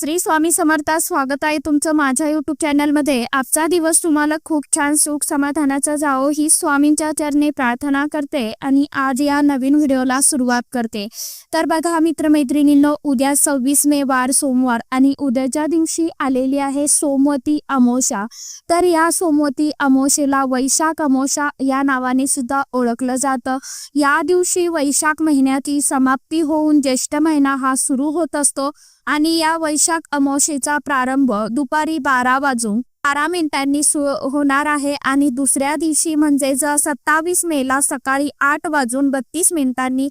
श्री स्वामी समर्थ स्वागत आहे तुमचं माझ्या युट्यूब चॅनलमध्ये आजचा दिवस तुम्हाला खूप छान सुख समाधानाचा जावो ही स्वामींच्या चरणी प्रार्थना करते आणि आज या नवीन व्हिडिओला सुरुवात करते. तर बघा मित्रमैत्रिणींनो उद्या सव्वीस मे वार सोमवार आणि उद्याच्या दिवशी आलेली आहे सोमवती अमोशा तर या सोमवती अमोशेला वैशाख अमोशा या नावाने सुद्धा ओळखलं जातं. या दिवशी वैशाख महिन्याची समाप्ती होऊन ज्येष्ठ महिना हा सुरू होत असतो. आणि या वैशाख अमावशेचा प्रारंभ दुपारी बारा वाजून बारा मिनिटांनी सु होणार आहे आणि दुसऱ्या दिवशी म्हणजे ज सत्तावीस मेला सकाळी आठ वाजून बत्तीस मिनिटांनी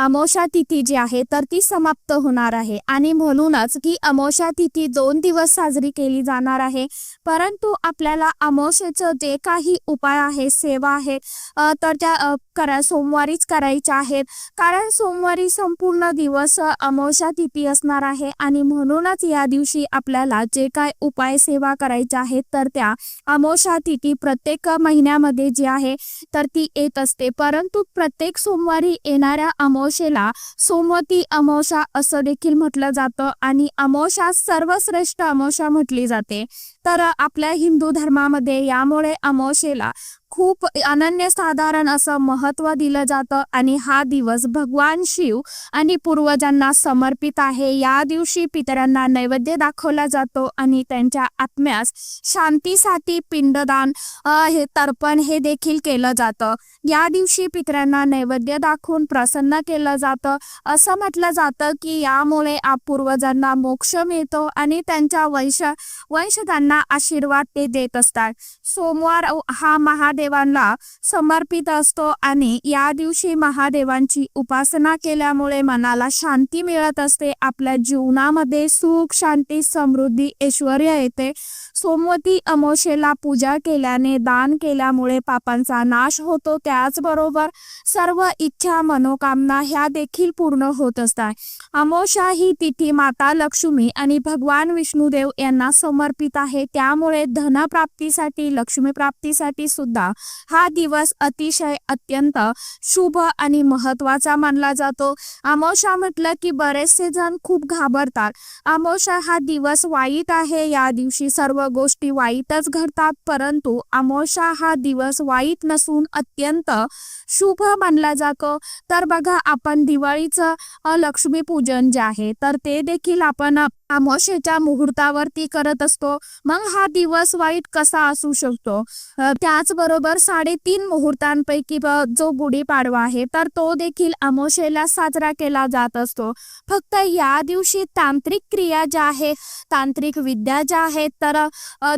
अ, तिथी जी आहे तर ती समाप्त होणार आहे. आणि म्हणूनच की अमावस्या तिथी दोन दिवस साजरी केली जाणार आहे. परंतु आपल्याला अमावस्येचं जे काही उपाय आहे सेवा आहे तर त्या करा सोमवारीच करायच्या आहेत. कारण सोमवारी संपूर्ण दिवस अ, तिथी असणार आहे. आणि म्हणूनच या दिवशी आपल्याला जे काय उपाय सेवा करायच्या आहेत तर त्या अमोशा तिथी प्रत्येक महिन्यामध्ये जी आहे तर ती येत असते. परंतु प्रत्येक सोमवारी येणाऱ्या अमावशेला सोमवती अमावस्या असं देखील म्हटलं जातं आणि अमावशा सर्वश्रेष्ठ अमावशा म्हटली जाते. तर आपल्या हिंदू धर्मामध्ये यामुळे अमावशेला खूप अनन्यसाधारण असं महत्त्व दिलं जातं आणि हा दिवस भगवान शिव आणि पूर्वजांना समर्पित आहे. या दिवशी पितरांना नैवेद्य दाखवला जातो आणि त्यांच्या आत्म्यास शांतीसाठी पिंडदान हे तर्पण हे देखील केलं जातं. या दिवशी पितरांना नैवेद्य दाखवून प्रसन्न केलं जातं. असं म्हटलं जातं की यामुळे आप पूर्वजांना मोक्ष मिळतो आणि त्यांच्या वंश वंशजांना आशीर्वाद ते देत असतात. सोमवार हा महादेवांना समर्पित असतो आणि या दिवशी महादेवांची उपासना केल्यामुळे मनाला शांती मिळत असते. आपल्या जीवनामध्ये सुख शांती समृद्धी ऐश्वर येते. सोमवती अमोशेला पूजा केल्याने दान केल्यामुळे पापांचा नाश होतो. त्याचबरोबर सर्व इच्छा मनोकामना ह्या देखील पूर्ण होत असतात. अमोशा ही तिथी माता लक्ष्मी आणि भगवान विष्णुदेव यांना समर्पित आहे. त्यामुळे धनप्राप्तीसाठी लक्ष्मी प्राप्तीसाठी सुद्धा हा दिवस अतिशय अत्यंत शुभ आणि महत्त्वाचा मानला जातो. अमोशा म्हटलं की बरेचसे जण खूप घाबरतात. अमोशा हा दिवस वाईट आहे. या दिवशी सर्व गोष्टी वाईटच घडतात परंतु अमोशा हा दिवस वाईट नसून अत्यंत शुभ मानला जातो. तर बघा आपण दिवाळीचं लक्ष्मीपूजन जे आहे तर ते देखील आपण अ, मुहूर्तावरती करत असतो. मग हा दिवस वाईट कसा असू शकतो? त्याचबरोबर साडेतीन मुहूर्तांपैकी जो गुढीपाडवा आहे तर तो देखील अमावस्येला साजरा केला जात असतो. फक्त या दिवशी तांत्रिक क्रिया ज्या आहे तांत्रिक विद्या ज्या आहेत तर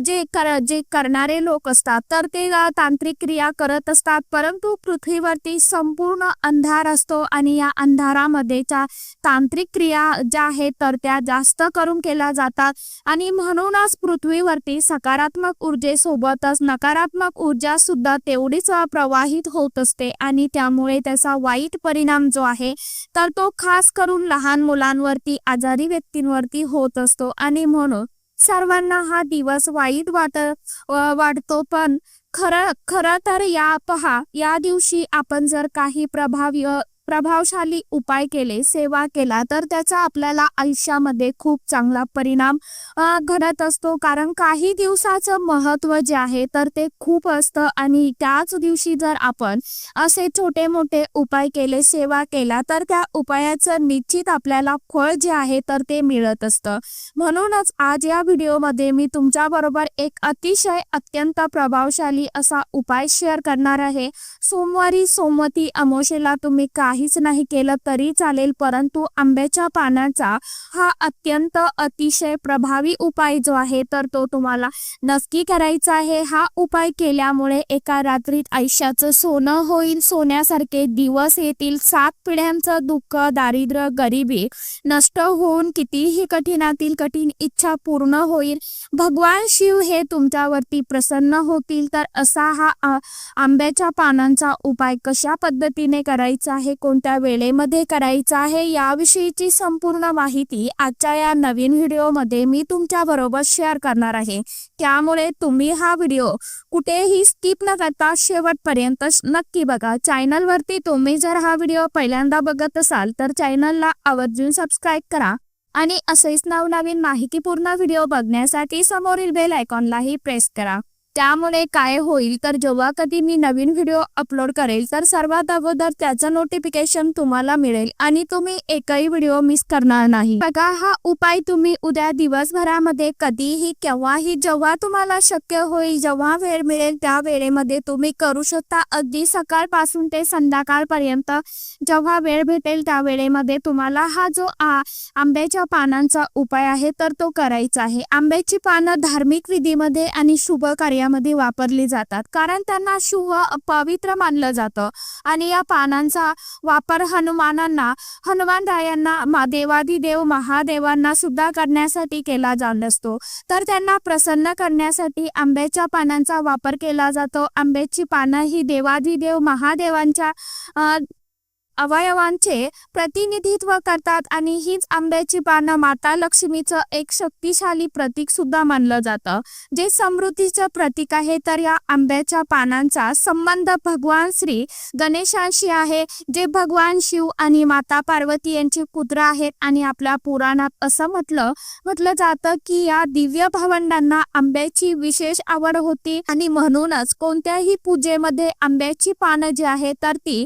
जे कर जे करणारे लोक असतात तर ते तांत्रिक क्रिया करत असतात. परंतु पृथ्वीवरती संपूर्ण अंधार असतो आणि या अंधारामध्ये तांत्रिक क्रिया ज्या आहेत तर त्या जास्त करून केल्या जातात आणि म्हणूनच पृथ्वीवरती सकारात्मक ऊर्जेसोबतच नकारात्मक ऊर्जा सुद्धा तेवढीच प्रवाहित होत असते. आणि त्यामुळे त्याचा वाईट परिणाम जो आहे तर तो खास करून लहान मुलांवरती आजारी व्यक्तींवरती होत असतो. आणि म्हणून सर्वांना हा दिवस वाईट वाट वाटतो. पण खरं खरं तर या पहा या दिवशी आपण जर काही प्रभावी प्रभावशाली उपाय केले सेवा केला तर त्याचा आपल्याला आयुष्यामध्ये खूप चांगला परिणाम घडत असतो. कारण काही दिवसाचं महत्त्व जे आहे तर ते खूप असतं. आणि त्याच दिवशी जर आपण असे छोटे मोठे उपाय केले सेवा केला तर त्या उपायाचं निश्चित आपल्याला फळ जे आहे तर ते मिळत असतं. म्हणूनच आज या व्हिडिओमध्ये मी तुमच्याबरोबर एक अतिशय अत्यंत प्रभावशाली असा उपाय शेअर करणार आहे. सोमवारी सोमवती अमोशेला तुम्ही काहीच नाही केलं तरी चालेल परंतु आंब्याच्या पानाचा हा अत्यंत अतिशय प्रभावी उपाय जो आहे तर तो तुम्हाला नक्की करायचा आहे. हा उपाय केल्यामुळे एका रात्रीत आयुष्याचं सोनं होईल. सोन्यासारखे दिवस येतील. सात पिढ्यांचं दुःख दारिद्र्य गरिबी नष्ट होऊन कितीही कठीणातील कठीण इच्छा पूर्ण होईल. भगवान शिव हे तुमच्यावरती प्रसन्न होतील. तर असा हा आंब्याच्या पानांचा उपाय कशा पद्धतीने करायचा आहे कोणत्या वेळेमध्ये करायचा आहे याविषयीची संपूर्ण माहिती आजच्या या नवीन व्हिडिओमध्ये मी तुमच्या बरोबर शेअर करणार आहे. त्यामुळे तुम्ही हा व्हिडिओ कुठेही स्किप न करता शेवटपर्यंत नक्की बघा. चॅनलवरती तुम्ही जर हा व्हिडिओ पहिल्यांदा बघत असाल तर चॅनलला आवर्जून सबस्क्राईब करा. आणि असेच नवनवीन माहितीपूर्ण व्हिडिओ बघण्यासाठी समोरील बेल आयकॉनलाही प्रेस करा. त्यामुळे काय होईल तर जेव्हा कधी मी नवीन व्हिडिओ अपलोड करेल तर सर्वात अगोदर त्याचं नोटिफिकेशन तुम्हाला मिळेल आणि तुम्ही एकही व्हिडिओ मिस करणार नाही. बघा हा उपाय तुम्ही उद्या दिवसभरामध्ये कधीही केव्हाही जेव्हा तुम्हाला शक्य होईल जेव्हा वेळ मिळेल त्या वेळेमध्ये तुम्ही करू शकता. अगदी सकाळपासून ते संध्याकाळपर्यंत जेव्हा वेळ भेटेल त्या वेळेमध्ये तुम्हाला हा जो आ आंब्याच्या पानांचा उपाय आहे तर तो करायचा आहे. आंब्याची पानं धार्मिक विधीमध्ये आणि शुभ कार्य कार्यामध्ये वापरली जातात. कारण त्यांना शुभ पवित्र मानलं जातं. आणि या पानांचा वापर हनुमानांना हनुमान रायांना मा देवादिदेव महादेवांना सुद्धा करण्यासाठी केला जात असतो. तर त्यांना प्रसन्न करण्यासाठी आंब्याच्या पानांचा वापर केला जातो. आंब्याची पानं ही देवादिदेव महादेवांच्या अवयवांचे प्रतिनिधित्व करतात आणि हीच आंब्याची पानं माता लक्ष्मीचं एक शक्तिशाली प्रतीक सुद्धा मानलं जातं. जे समृद्धीचं प्रतीक आहे तर या आंब्याच्या पानांचा संबंध भगवान श्री गणेशांशी आहे जे भगवान शिव आणि माता पार्वती यांचे पुत्र आहेत आणि आपल्या पुराणात असं म्हटलं म्हटलं जातं की या दिव्य भावंडांना आंब्याची विशेष आवड होती आणि म्हणूनच कोणत्याही पूजेमध्ये आंब्याची पानं जी आहे तर ती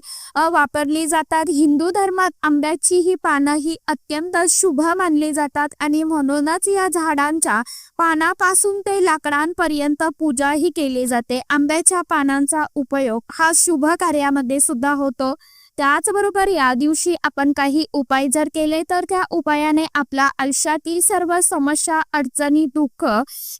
वापरली जाते जातात. हिंदू धर्मात आंब्याची ही पानं ही अत्यंत शुभ मानली जातात आणि म्हणूनच या झाडांच्या पानापासून ते लाकडांपर्यंत पूजा ही केली जाते. आंब्याच्या पानांचा उपयोग हा शुभ कार्यामध्ये सुद्धा होतो. त्याचबरोबर या दिवशी आपण काही उपाय जर केले तर त्या उपायाने आपल्या आयुष्यातील सर्व समस्या अडचणी दुःख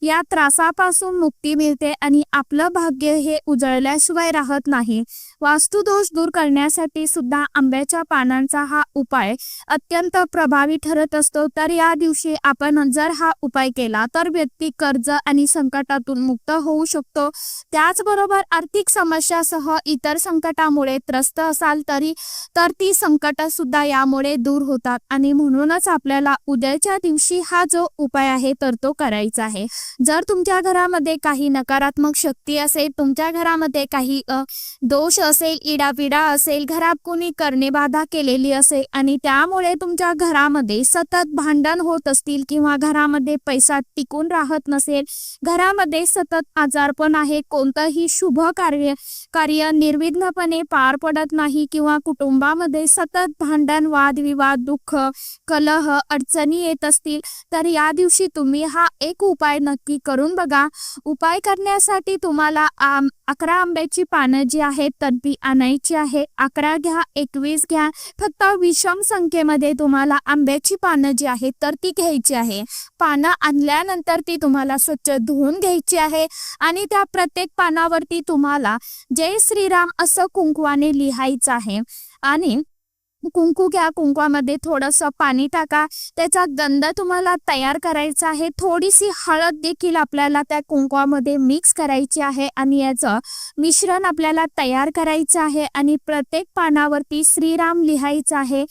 या त्रासापासून मुक्ती मिळते आणि आपलं भाग्य हे उजळल्याशिवाय राहत नाही. वास्तुदोष दूर करण्यासाठी सुद्धा आंब्याच्या पानांचा हा उपाय अत्यंत प्रभावी ठरत असतो. तर या दिवशी आपण जर हा उपाय केला तर व्यक्ती कर्ज आणि संकटातून मुक्त होऊ शकतो. त्याचबरोबर आर्थिक समस्यासह इतर संकटामुळे त्रस्त असाल तरी तर ती संकट सुद्धा यामुळे दूर होतात. आणि म्हणूनच आपल्याला उद्याच्या दिवशी हा जो उपाय आहे तर तो करायचा आहे. जर तुमच्या घरामध्ये काही नकारात्मक शक्ती असेल तुमच्या घरामध्ये काही दोष असेल इडापिडा असेल घरात कोणी करणेबाधा केलेली असेल आणि त्यामुळे तुमच्या घरामध्ये सतत भांडण होत असतील किंवा घरामध्ये पैसा टिकून राहत नसेल घरामध्ये सतत आजारपण आहे कोणतंही शुभ कार्य कार्य निर्विघ्नपणे पार पडत नाही किंवा कुटुंबामध्ये सतत भांडण वादविवाद दुःख कलह अडचणी येत असतील तर या दिवशी तुम्ही हा एक उपाय नक्की करून बघा. उपाय करण्यासाठी तुम्हाला आम अकरा आंब्याची पानं जी आहेत तरबी आणायची आहे. अकरा घ्या एकवीस घ्या. फक्त विषम संख्येमध्ये तुम्हाला आंब्याची पानं जी आहेत तर ती घ्यायची आहे. पानं आणल्यानंतर ती तुम्हाला स्वच्छ धुवून घ्यायची आहे. आणि त्या प्रत्येक पानावरती तुम्हाला जय श्रीराम असं कुंकवाने लिहायचं आहे. आणि कुंकू घ्या कुंकवामध्ये थोडंसं पाणी टाका. त्याचा गंध तुम्हाला तयार करायचा आहे. थोडीशी हळद देखील आपल्याला त्या कुंकवामध्ये मिक्स करायची आहे आणि याचं मिश्रण आपल्याला तयार करायचं आहे आणि प्रत्येक पानावरती श्रीराम लिहायचं आहे.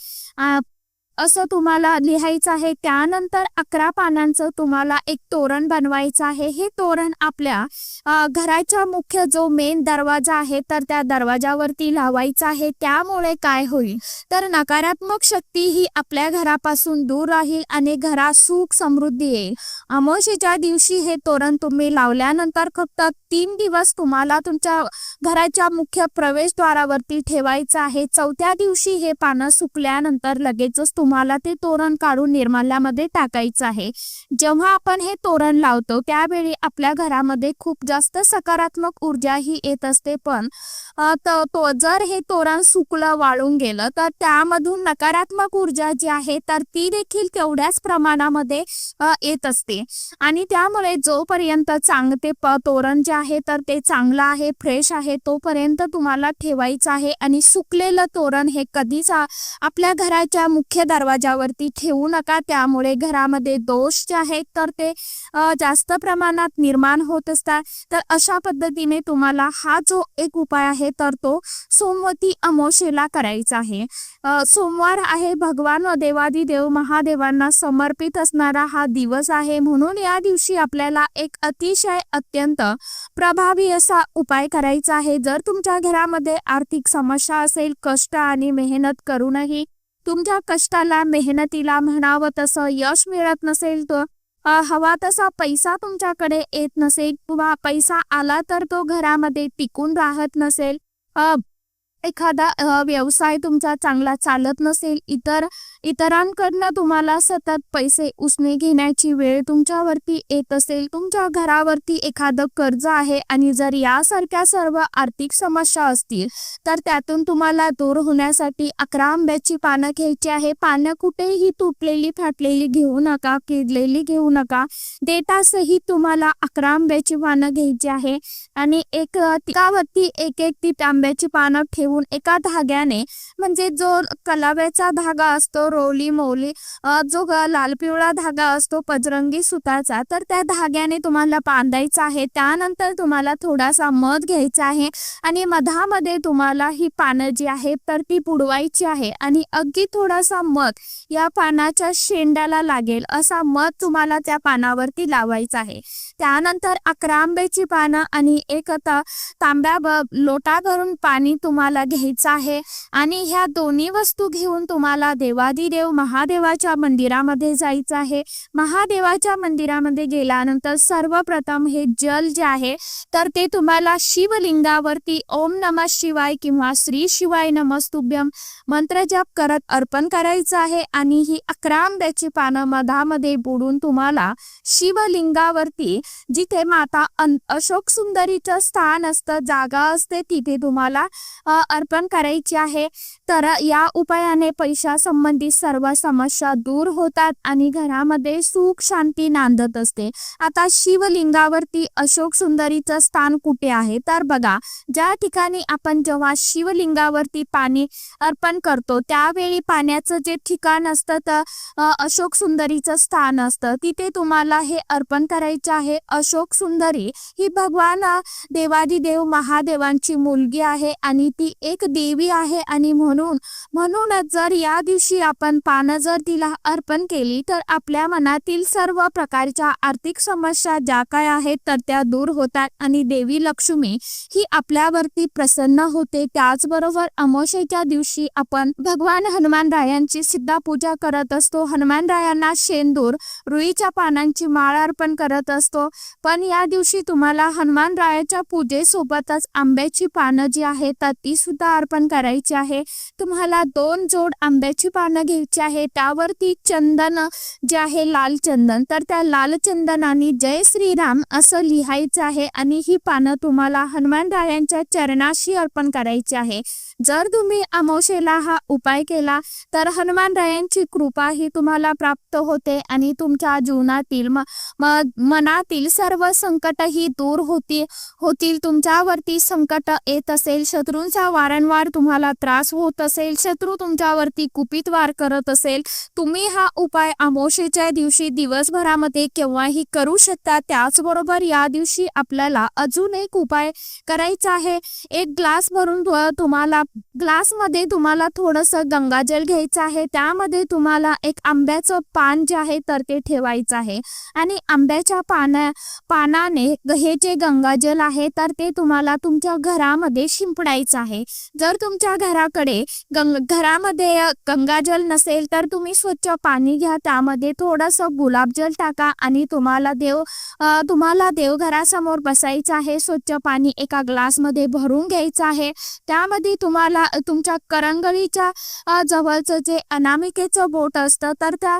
असं तुम्हाला लिहायचं आहे त्यानंतर अकरा पानांचं तुम्हाला एक तोरण बनवायचं आहे. हे तोरण आपल्या घराच्या घराचा मुख्य जो मेन दरवाजा आहे तर त्या दरवाजावरती लावायचा आहे. त्यामुळे काय होईल? तर नकारात्मक शक्ती ही आपल्या घरापासून दूर राहील आणि घरात सुख समृद्धी येईल. अमावशीच्या दिवशी हे तोरण तुम्ही लावल्यानंतर फक्त तीन दिवस तुम्हाला तुमच्या घराच्या मुख्य प्रवेशद्वारावरती ठेवायचं आहे. चौथ्या दिवशी हे पानं सुकल्यानंतर लगेचच तुम्हाला ते तोरण काढून निर्माल्यामध्ये टाकायचं आहे. जेव्हा आपण हे तोरण लावतो त्यावेळी आपल्या घरामध्ये खूप जास्त सकारात्मक ऊर्जा ही येत असते. पण तो जर हे तोरण सुकलं वाळून गेलं तर त्यामधून नकारात्मक ऊर्जा जी आहे तर ती देखील तेवढ्याच प्रमाणामध्ये येत असते. आणि त्यामुळे जोपर्यंत चांग ते तोरण जे आहे तर ते चांगलं आहे फ्रेश आहे तोपर्यंत तुम्हाला ठेवायचं आहे. आणि सुकलेलं तोरण हे कधीच आपल्या घराच्या मुख्य दरवाजावरती ठेवू नका. त्यामुळे घरामध्ये दोष जे आहेत तर ते जास्त प्रमाणात निर्माण होत असतात. तर अशा पद्धतीने तुम्हाला हा जो एक उपाय आहे तर तो सोमवती अमोशेला करायचा आहे. सोमवार आहे भगवान व देवादिदेव महादेवांना समर्पित असणारा हा दिवस आहे. म्हणून या दिवशी आपल्याला एक अतिशय अत्यंत प्रभावी असा उपाय करायचा आहे. जर तुमच्या घरामध्ये आर्थिक समस्या असेल कष्ट आणि मेहनत करूनही तुमच्या कष्टाला मेहनतीला म्हणावं तसं यश मिळत नसेल तर हवा तसा पैसा तुमच्याकडे येत नसेल किंवा पैसा आला तर तो घरामध्ये टिकून राहत नसेल. एखादा व्यवसाय तुमचा चांगला चालत नसेल इतर इतरांकडनं तुम्हाला सतत पैसे उसने घेण्याची वेळ तुमच्यावरती येत असेल तुमच्या घरावरती एखादं कर्ज आहे आणि जर यासारख्या सर्व आर्थिक समस्या असतील तर त्यातून तुम्हाला दूर होण्यासाठी अकरा आंब्याची पानं घ्यायची आहे. पानं कुठेही तुटलेली फाटलेली घेऊ नका किडलेली घेऊ नका. देतासही तुम्हाला अकरा आंब्याची पानं घ्यायची आहे आणि एक तिकावरती एक एक ती आंब्याची पानं ठेवून एका धाग्याने म्हणजे जो कलाव्याचा धागा असतो रोली मोली जो लाल पिवळा धागा असतो पजरंगी सुताचा तर त्या धाग्याने तुम्हाला बांधायचा आहे. त्यानंतर तुम्हाला थोडासा मध घ्यायचा आहे आणि मधामध्ये तुम्हाला ही पानं जी आहेत तर ती बुडवायची आहे आणि अगदी थोडासा मध या पानाच्या शेंड्याला लागेल असा मध तुम्हाला त्या पानावरती लावायचा आहे. त्यानंतर अकरा आंब्याची पानं आणि एक आता तांब्या लोटा करून पाणी तुम्हाला घ्यायचा आहे. आणि ह्या दोन्ही वस्तू घेऊन तुम्हाला देवादिदेव महादेवाच्या मंदिरामध्ये जायचं आहे. महादेवाच्या मंदिरामध्ये गेल्यानंतर सर्वप्रथम हे जल जे आहे तर ते तुम्हाला शिवलिंगावरती ओम नमः शिवाय किंवा श्री शिवाय नमस्तुभ्यम मंत्रजप करत अर्पण करायचं आहे. आणि ही अकरा आंब्याची पानं मधामध्ये बुडून तुम्हाला शिवलिंगावरती जिथे माता अन- अशोक सुंदरीचं स्थान असतं जागा असते तिथे तुम्हाला अर्पण करायची आहे. तर या उपायाने पैशासंबंधी सर्व समस्या दूर होतात आणि घरामध्ये सुख शांती नांदत असते. आता शिवलिंगावरती अशोक सुंदरीचं स्थान कुठे आहे? तर बघा ज्या ठिकाणी आपण जेव्हा शिवलिंगावरती पाणी अर्पण करतो त्यावेळी पाण्याचं जे ठिकाण असतं तर अशोक सुंदरीचं स्थान असतं. तिथे तुम्हाला हे अर्पण करायचे आहे. अशोक सुंदरी ही भगवान अ, देवादिदेव महादेवांची मुलगी आहे आणि ती एक देवी आहे आणि म्हणून म्हणूनच जर या दिवशी आपण पानं जर तिला अर्पण केली तर आपल्या मनातील सर्व प्रकारच्या आर्थिक समस्या ज्या काय आहेत तर त्या दूर होतात आणि देवी लक्ष्मी ही आपल्यावरती प्रसन्न होते. त्याचबरोबर अमावस्येच्या दिवशी आपण भगवान हनुमान रायांची सिद्धा पूजा करत असतो. हनुमान रायांना शेंदूर रुईच्या पानांची माळ अर्पण करत असतो. पण या दिवशी तुम्हाला हनुमान रायाच्या पूजेसोबतच आंब्याची पानं जी आहेत तर ती सुद्धा अर्पण करायची आहे. तुम्हाला दोन जोड आंब्याची पानं घ्यायची आहे. त्यावरती चंदन जे आहे लाल चंदन. तर त्या लाल चंदनाने जय श्रीराम असं लिहायचं आहे आणि ही पानं तुम्हाला हनुमान रायांच्या चरणाशी अर्पण करायची आहे. जर तुम्ही अमावशेला हा उपाय केला तर हनुमान रायांची कृपा ही तुम्हाला प्राप्त होते आणि तुमच्या जीवनातील म म- मनातील सर्व संकट ही दूर होती होतील. तुमच्यावरती संकट येत असेल शत्रूंचा वारंवार तुम्हाला त्रास होत असेल शत्रू तुमच्यावरती कुपित वार करत असेल तुम्ही हा उपाय अमावशेच्या दिवशी दिवसभरामध्ये केव्हाही करू शकता. त्याचबरोबर या दिवशी आपल्याला अजून एक उपाय करायचा आहे. एक ग्लास भरून तुम्हाला ग्लासमध्ये तुम्हाला थोडंसं गंगाजल घ्यायचं आहे. त्यामध्ये तुम्हाला एक आंब्याचं पान जे आहे तर ते ठेवायचं आहे. आणि आंब्याच्या पाना पानाने हे जे गंगाजल आहे तर ते तुम्हाला तुमच्या घरामध्ये शिंपडायचं आहे. जर तुमच्या घराकडे गंग घरामध्ये गंगाजल नसेल तर तुम्ही स्वच्छ पाणी घ्या. त्यामध्ये थोडंसं गुलाबजल टाका आणि तुम्हाला देव तुम्हाला देवघरासमोर बसायचं आहे. स्वच्छ पाणी एका ग्लासमध्ये भरून घ्यायचं आहे. त्यामध्ये तुम्हाला तुम्हाला तुमच्या करंगळीच्या जवळचं जे अनामिकेचं बोट असतं तर त्या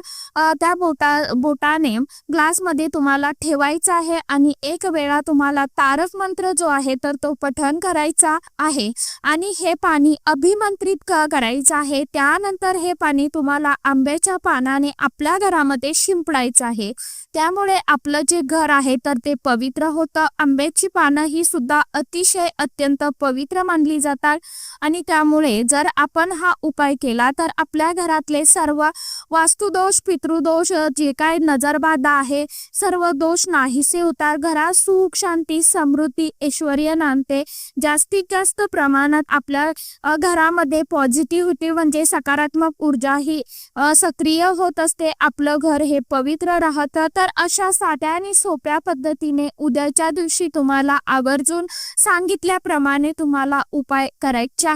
त्या बोटा बोटाने ग्लासमध्ये तुम्हाला ठेवायचं आहे आणि एक वेळा तुम्हाला तारक मंत्र जो आहे तर तो पठन करायचा आहे. आणि हे पाणी अभिमंत्रित करायचं आहे. त्यानंतर हे पाणी तुम्हाला आंब्याच्या पानाने आपल्या घरामध्ये शिंपडायचं आहे. त्यामुळे आपलं जे घर आहे तर ते पवित्र होतं. आंब्याची पानं ही सुद्धा अतिशय अत्यंत पवित्र मानली जातात. आणि त्यामुळे जर आपण हा उपाय केला तर आपल्या घरातले सर्व वास्तुदोष पितृदोष जे काय नजरबाधा आहे सर्व दोष नाहीसे होतात. घरात सुख शांती समृद्धी ऐश्वर्य नांदते. जास्तीत जास्त प्रमाणात आपल्या घरामध्ये पॉझिटिव्हिटी म्हणजे सकारात्मक ऊर्जा ही सक्रिय होत असते. आपलं घर हे पवित्र राहतं. तर अशा साध्या आणि सोप्या पद्धतीने उद्याच्या दिवशी तुम्हाला आवर्जून सांगितल्याप्रमाणे तुम्हाला उपाय करायचे